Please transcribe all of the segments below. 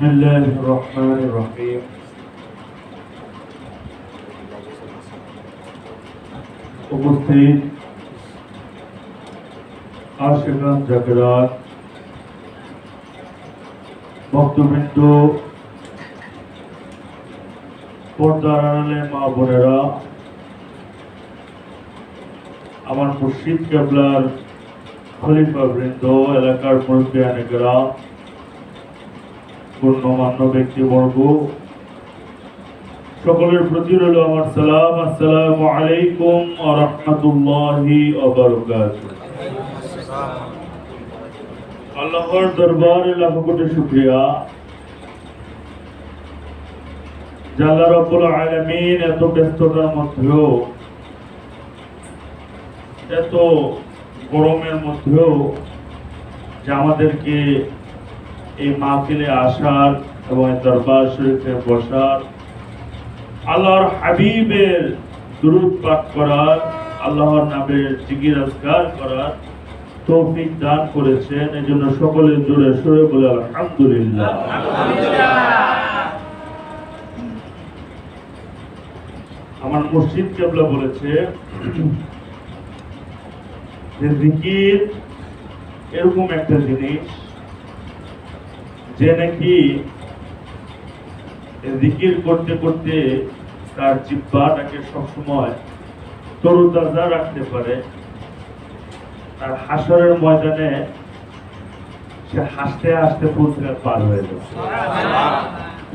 بسم الله الرحمن الرحيم উপস্থিত আশেখান জাকেরাত ভক্তবৃন্দ পর্দার আড়ালে মা বোনেরা আমার মুর্শিদ কেবলার খলিফা বৃন্দ এলাকার মুরব্বিয়ানেকেরা গণ্যমান্য ব্যক্তিবর্গ। সকলের প্রতি রইল আমার সালাম। আসসালামু আলাইকুম রাহমাতুল্লাহি আল্লাহর দরবারে লাখ কোটি শুকরিয়া। রাব্বুল আলামিন এত ব্যস্ততার মধ্যেও, এত গরমের মধ্যেও যে আমাদেরকে এই মাহফিলে আসার এবং দরবার শরীফে বসার, আল্লাহর হাবিবের দুরুদ পাঠ করার, আল্লাহর জিকির আজকার করার তৌফিক দান করেছেন। এই জন্য সকলে জোরে সরে বলে আলহামদুলিল্লাহ। আমার মসজিদ কেবলা বলেছে যে জিকির এরকম একটা জিনিস যে নাকি জিকির করতে করতে তার জিব্বাটাকে সবসময় তরুতাজা রাখতে পারে। তার হাসরের ময়দানে সে হাসতে হাসতে ফুলসিরাত পার হয়ে যাবে।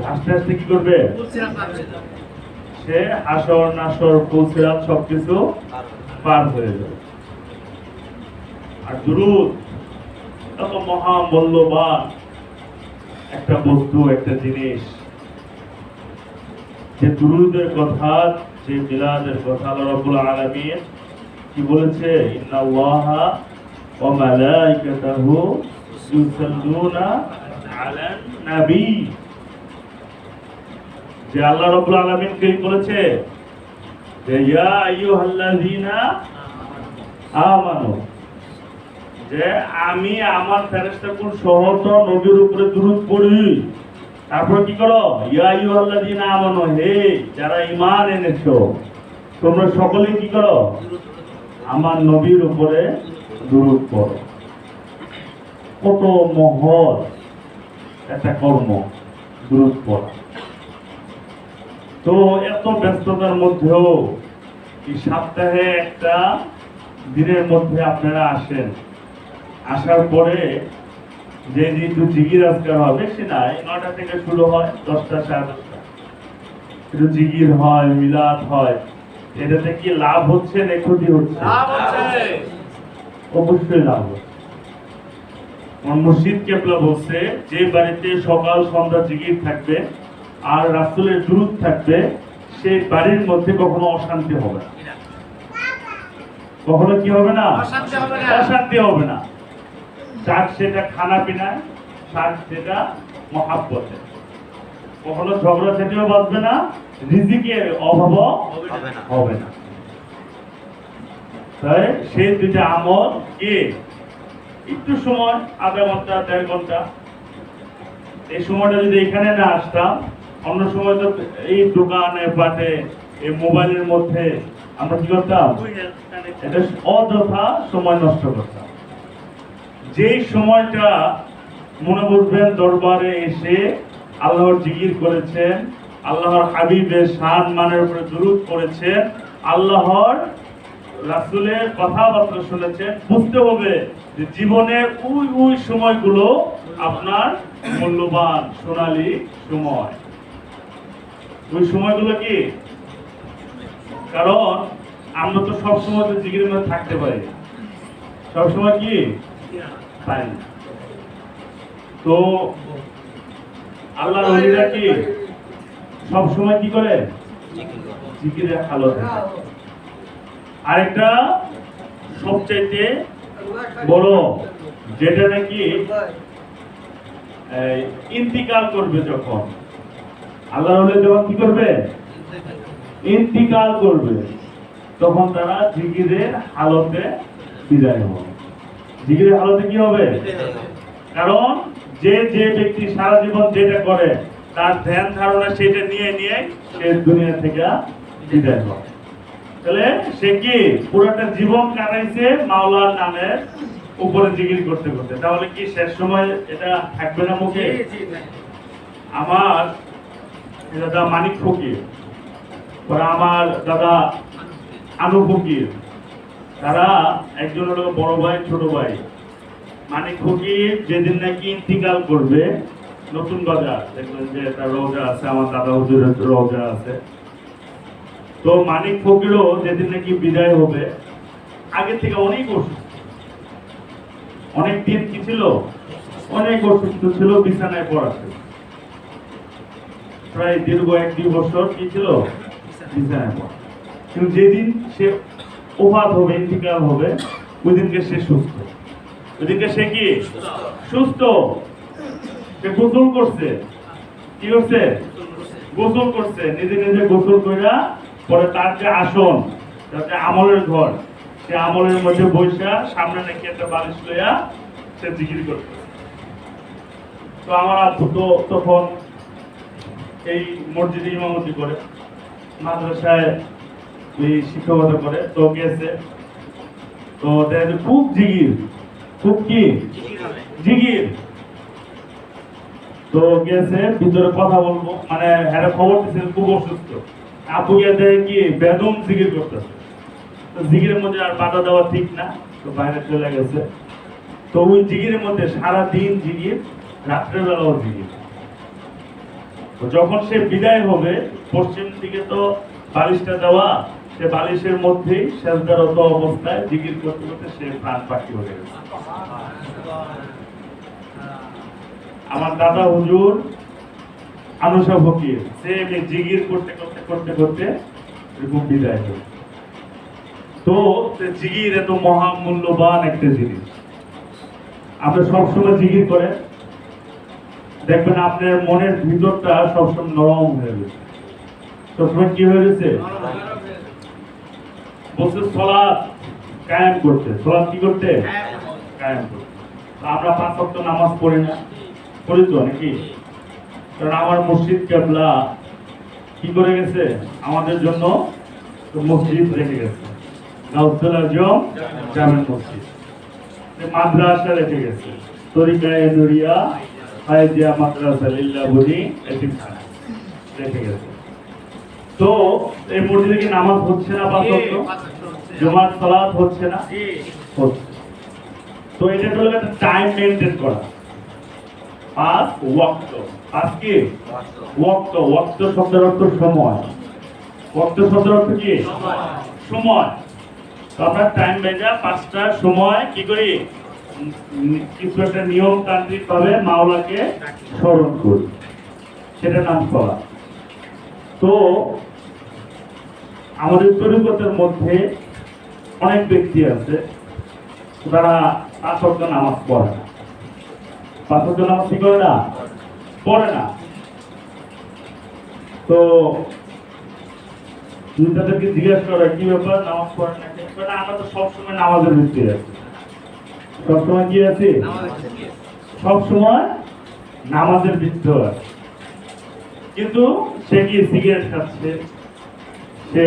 হাসতে হাসতে কি করবে? সে হাসর নাসর ফুলসিরাত সবকিছু পার হয়ে যাবে। আর দুরুদ এত মহা মূল্যবান একটা বস্তু, একটা জিনিস। যে দুরুদের কথা, যে মিলাদের কথা রাব্বুল কি বলেছে? যে আল্লাহ রাব্বুল আলামিন কি বলেছে? যে ইয়া যে আমি আমার ফেরেশতাকুল সহ তো নবীর উপরে দুরূদ পড়ি। তারপর কি করো? ইয়া আইয়ুহাল্লাযীনা আমানু, হে যারা ইমান এনেছো, তোমরা সকলে কি করো? আমার নবীর উপরে দুরূদ পড়ো। কত মহৎ একটা কর্ম, দুরূদ পড়া। তো এত ব্যস্ততার মধ্যেও এই সপ্তাহে একটা দিনের মধ্যে আপনারা আসেন। আসার পরে যে যেহেতু জিগির আজকার হবে সে নাই নটা থেকে শুরু হয় দশটা সাড়ে দশটা। একটু জিগির হয় মিলাদ হয় এটাতে কি লাভ হচ্ছে না ক্ষতি হচ্ছে? অবশ্যই লাভ হচ্ছে। মুর্শিদ কেবলা বলছে যে বাড়িতে সকাল সন্ধ্যা জিগির থাকবে আর রাসুলের দূরত থাকবে সেই বাড়ির মধ্যে কখনো অশান্তি হবে না। কখনো কি হবে না। অশান্তি হবে না। যাক সেটা খানা পিনায় শাক সেটা মহাব্বতে। কখনো ঝগড়া সেটিও বাঁচবে না রিজিকের অভাবও হবে না। তাই সেই দুইটা আমল কি? একটু সময় আধা ঘণ্টা দেড় ঘণ্টা। এই সময়টা যদি এখানে না আসতাম অন্য সময় তো এই দোকানে পাটে এই মোবাইলের মধ্যে আমরা কি করতাম? এটা অযথা সময় নষ্ট করতাম। যেই সময়টা মনে বুঝবেন দরবারে এসে আল্লাহর জিকির করেছেন, আল্লাহর হাবিবের শান মানের উপরে দুরুদ করেছেন আল্লাহর রাসুলের কথাবার্তা শুনেছেন, বুঝতে হবে যে জীবনের ওই ওই সময়গুলো আপনার মূল্যবান সোনালী সময়। ওই সময়গুলো কি? কারণ আমরা তো সবসময় জিকিরের মধ্যে থাকতে পারি। সবসময় কি? পারি। তো আল্লাহ নবীরা কি? সবসময় কি করে? হালত থাকে। আরেকটা সবচাইতে বড়, যেটা নাকি ইন্তিকাল করবে যখন। আল্লাহ যখন কি করবে? ইন্তিকাল করবে। তখন তারা জিকিরের হালতে বিদায় হবে। জিকিরের হালতে কি হবে? কারণ যে যে ব্যক্তি সারা জীবন যেটা করে তার ধ্যান ধারণা সেটা নিয়ে নিয়ে সে দুনিয়া থেকে বিদায় হয়। তাহলে সে কি পুরোটা জীবন কাটাইছে মাওলার নামের উপরে জিগির করতে করতে? তাহলে কি শেষ সময় এটা থাকবে না মুখে? আমার দাদা মানিক ফকির আমার দাদা আনু ফকির। তারা একজন হলো বড় ভাই ছোট ভাই। মানিক ফকির যেদিন নাকি ইন্তিকাল করবে নতুন বাজার। দেখবেন যে একটা রোজা আছে আমার দাদা হুজুরের রোজা আছে। তো মানিক ফকিরও যেদিন নাকি বিদায় হবে আগে থেকে অনেক অসুস্থ। অনেক দিন কি ছিল? অনেক অসুস্থ ছিল বিছানায় পড়া ছিল। প্রায় দীর্ঘ এক দুই বছর কি ছিল? বিছানায় পড়া। কিন্তু যেদিন সে ওফাত হবে ইন্তিকাল হবে ওই দিনকে সে সুস্থ। ওই দিনকে সে কি? সুস্থ। সে গোসল করছে। কি করছে? গোসল করছে। নিজে নিজে গোসল কইরা পরে তার যে আসন, তার আমলের ঘর, সে আমলের মধ্যে বৈশা সামনে নাকি একটা বালিশ লইয়া সে জিকির করছে। তো আমার আব্বু তখন এই মসজিদে ইমামতি করে। মাদ্রাসায় এই শিক্ষকতা করে। তো গেছে তো দেখা খুব জিগির। খুব কি? জিগির। তো গেছে ভিতরে কথা বলব। মানে হ্যাঁ খবর খুব অসুস্থ। আপু দেখে কি, বেদম জিগির করতেছে। তো জিগিরের মধ্যে আর বাধা দেওয়া ঠিক না। তো বাইরে চলে গেছে। তো ওই জিগিরের মধ্যে সারা দিন জিগির রাত্রের জিগির। যখন সে বিদায় হবে, পশ্চিম দিকে তো বালিশটা দেওয়া সে বালিশের মধ্যেই সেজদারত অবস্থায় জিগির করতে করতে সে প্রাণ পাখি হয়ে গেছে আমার দাদা হুজুর আনুষা ফকির, সে এমনি জিগির করতে করতে করতে করতে এরকম বিদায় হল। তো সে জিগির এত মহামূল্যবান একটা জিনিস। আপনি সবসময় জিগির করেন, দেখবেন আপনার মনের ভিতরটা সবসময় নরম হয়ে গেছে। সবসময় কি হয়ে গেছে? বলছে, সলাৎ কায়েম করতে। সলাৎ কি করতে? কায়েম করতে। আমরা পাঁচ ওয়াক্ত নামাজ পড়ি না। পড়ি তো নাকি? কারণ আমার মসজিদ কেবলা কি করে গেছে? আমাদের জন্য মসজিদ রেখে গেছে। গাউসুল আজম জামেন মসজিদ। মাদ্রাসা রেখে গেছে। তরিকায় নুরিয়া হায়দিয়া মাদ্রাসা লিল্লা বলি এতিমখানা রেখে গেছে। তো এই মসজিদে কি নামাজ হচ্ছে না ওয়াক্ত? জমাত সালাত হচ্ছে না? হচ্ছে। তো এটা হলো একটা টাইম মেনটেন করা। পাঁচ ওয়াক্ত। পাঁচ কি? ওয়াক্ত। ওয়াক্ত। শব্দের অর্থ সময়। ওয়াক্ত শব্দের অর্থ কি? সময়। তো আমরা টাইম বেজা পাঁচটার সময় কি করি? কিছু একটা নিয়ম তান্ত্রিক ভাবে মাওলাকে স্মরণ করি। সেটা নাম করা তো আমাদের তরিকতের মধ্যে অনেক ব্যক্তি আছে তারা পাঁচ ওয়াক্ত নামাজ পড়ে না। পাঁচ নামাজ কি করে না? পড়ে না। তো তুমি তাদেরকে জিজ্ঞাসা করো, কি ব্যাপার? নামাজ পড়ে না? আমরা তো সবসময় নামাজের ভিত্তি আছি। সবসময় কি আছে? সবসময় নামাজের ভিত্তি আছে। কিন্তু সে কি সিগারেট খাচ্ছে? সে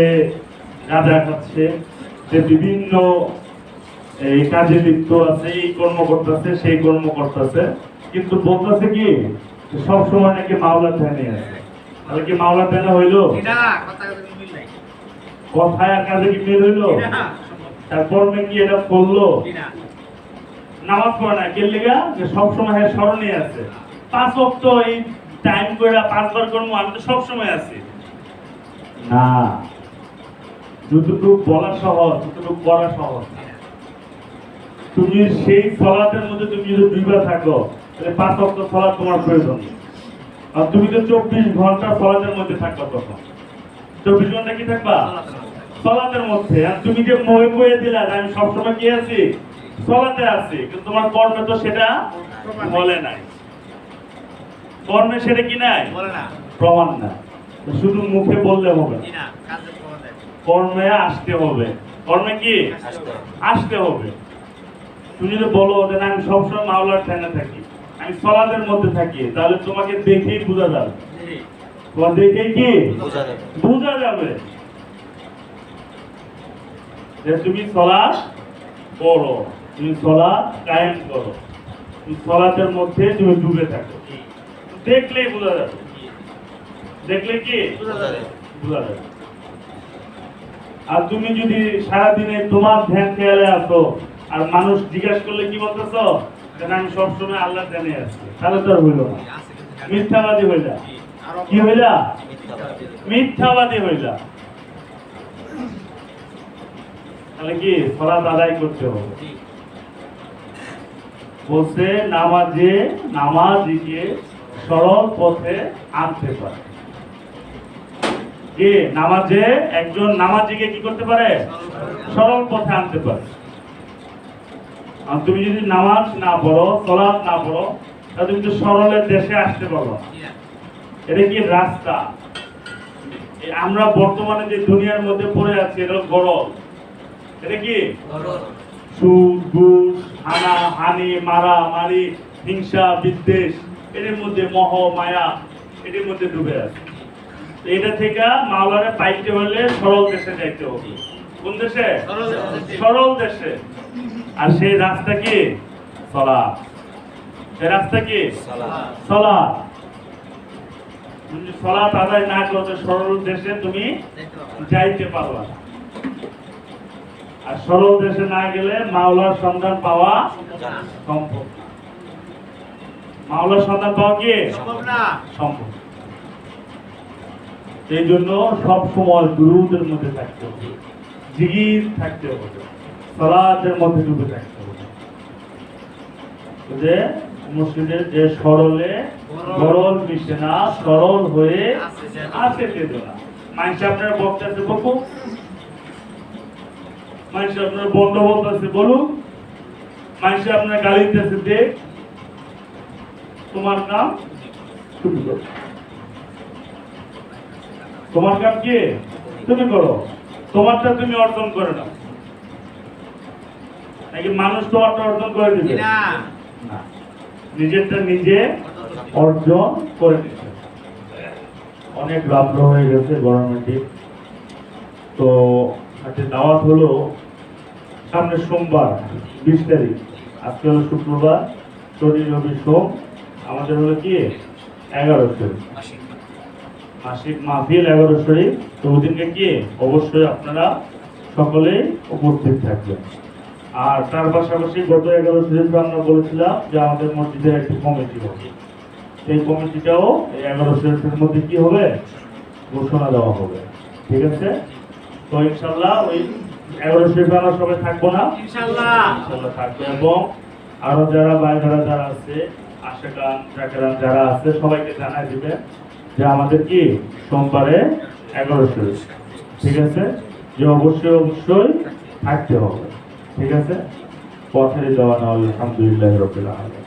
গাঁজা খাচ্ছে সে বিভিন্ন এই কাজে লিপ্ত আছে এই কর্ম করতেছে সেই কর্ম করতেছে। কিন্তু বলতেছে কি সব সময় নাকি মাওলা ধ্যানে আছে। তাহলে কি মাওলা ধ্যানে হইল? কথায় আর কাজে কি মিল হইল? তার কর্মে কি এটা করল? নামাজ পড়ে না কে লেগা? যে সবসময় হ্যাঁ স্মরণে আছে। পাঁচ অক্ট এই টাইম করে পাঁচবার কর্ম আমি তো সবসময় আছি। না যতটুকু বলা সহজ ততটুকু করা সহজ। তুমি সেই মধ্যে তুমি যদি দুইবার থাকো তাহলে পাঁচ অক্ট তোমার প্রয়োজন। আর তুমি তো চব্বিশ ঘণ্টা মধ্যে থাকবা তখন। চব্বিশ ঘণ্টা কি থাকবা? সলাতের মধ্যে। আর তুমি যে মহে বয়ে দিলা আমি সবসময় কি আছি? সলাতে আছি। কিন্তু তোমার কর্মে তো সেটা বলে নাই। কর্মে সেটা কি নাই? প্রমাণ না শুধু মুখে বললে হবে। কর্মে আসতে হবে। কর্মে কি? আসতে হবে। তুমি যদি বলো যে আমি সবসময় মাওলার ধ্যানে থাকি আমি সলাদের মধ্যে থাকি তাহলে তোমাকে দেখেই বোঝা যাবে। তোমার দেখেই কি? বোঝা যাবে। যে তুমি সলাদ করো তুমি সলাদ কায়েম করো। তুমি সলাতের মধ্যে তুমি ডুবে থাকো। দেখলেই বোঝা যাবে। দেখলে কি? বোঝা যাবে আর তুমি যদি সারাদিনে তোমার ধ্যান খেয়ালে আসো আর মানুষ জিজ্ঞাসা করলে কি বলতেছো? যে আমি সবসময় আল্লাহ ধ্যানে আছি। তাহলে তো হইল না। মিথ্যাবাদী হইলা। কি হইলা? মিথ্যাবাদী মিথ্যাবাদী হইলা। তাহলে কি সলাত আদায় করতে হবে? বলছে নামাজে নামাজিকে সরল পথে আনতে পারে। কি নামাজে একজন নামাজিকে কি করতে পারে? সরল পথে আনতে পারে। আর তুমি যদি নামাজ না পড়ো সলাৎ না পড়ো তাহলে তুমি তো সরলের দেশে আসতে পারো এটা কি রাস্তা? আমরা বর্তমানে যে দুনিয়ার মধ্যে পড়ে আছি এটা গরল। এটা কি? সুদ ঘুষ হানা হানি মারা মারি হিংসা বিদ্বেষ এদের মধ্যে মহ মায়া এদের মধ্যে ডুবে আছে। এটা থেকে মাওলারে পাইতে হলে সরল দেশে যাইতে হবে। কোন দেশে? সরল দেশে। আর সেই রাস্তা কি? সলা সেই রাস্তা কি? সলা তুমি আদায় না করতে সরল দেশে তুমি যাইতে পারবা আর সরল দেশে না গেলে মাওলার সন্ধান পাওয়া সম্ভব মাওলার সন্ধান পাওয়া কি? সম্ভব না। সম্ভব। এই জন্য সব সময় গুরুদের মধ্যে থাকতে হবে। জিগির থাকতে হবে। সলাদের মধ্যে ডুবে থাকতে হবে। যে মুসলিমের যে সরলে গরল মিশে না, সরল হয়ে আছে চেতনা মানুষ আপনার বক্তাছে বকু মানুষ আপনার বন্ধ বলতেছে বলুন। মানুষ আপনার গালি দিতেছে দেখ। তোমার নাম? করো তোমার কাম কি? তুমি করো। তোমারটা তুমি অর্জন করে নাও। নাকি মানুষ তোমারটা অর্জন করে দিবে? না। নিজেরটা নিজে অর্জন করে হবে। অনেক রাত্র হয়ে গেছে গরমের তো আজকে দাওয়াত হলো সামনে সোমবার বিশ তারিখ। আজকে হলো শুক্রবার শনি রবি সোম। আমাদের হলো কি? এগারো তারিখ। মাসিক মাহফিল এগারো শরীফ তো ওদিনকে কি অবশ্যই আপনারা সকলেই উপস্থিত থাকবেন। আর তার পাশাপাশি গত এগারো শরীফে আমরা বলেছিলাম যে আমাদের মসজিদের একটি কমিটি হবে। সেই কমিটিটাও এই এগারো শরীফের মধ্যে কি হবে? ঘোষণা দেওয়া হবে। ঠিক আছে? তো ইনশাল্লাহ ওই এগারো শরীফে আমরা সবাই থাকব না। ইনশাল্লাহ। থাকবে এবং আরও যারা বাইরেরা যারা আছে আশেকান জাকেরান যারা আছে সবাইকে জানাই দিবে যে আমাদের কি? সোমবারে এগারোশো। ঠিক আছে? যে অবশ্যই অবশ্যই থাকতে হবে। ঠিক আছে? পথে দেওয়া না হলে আলহামদুলিল্লাহ রবিল্লা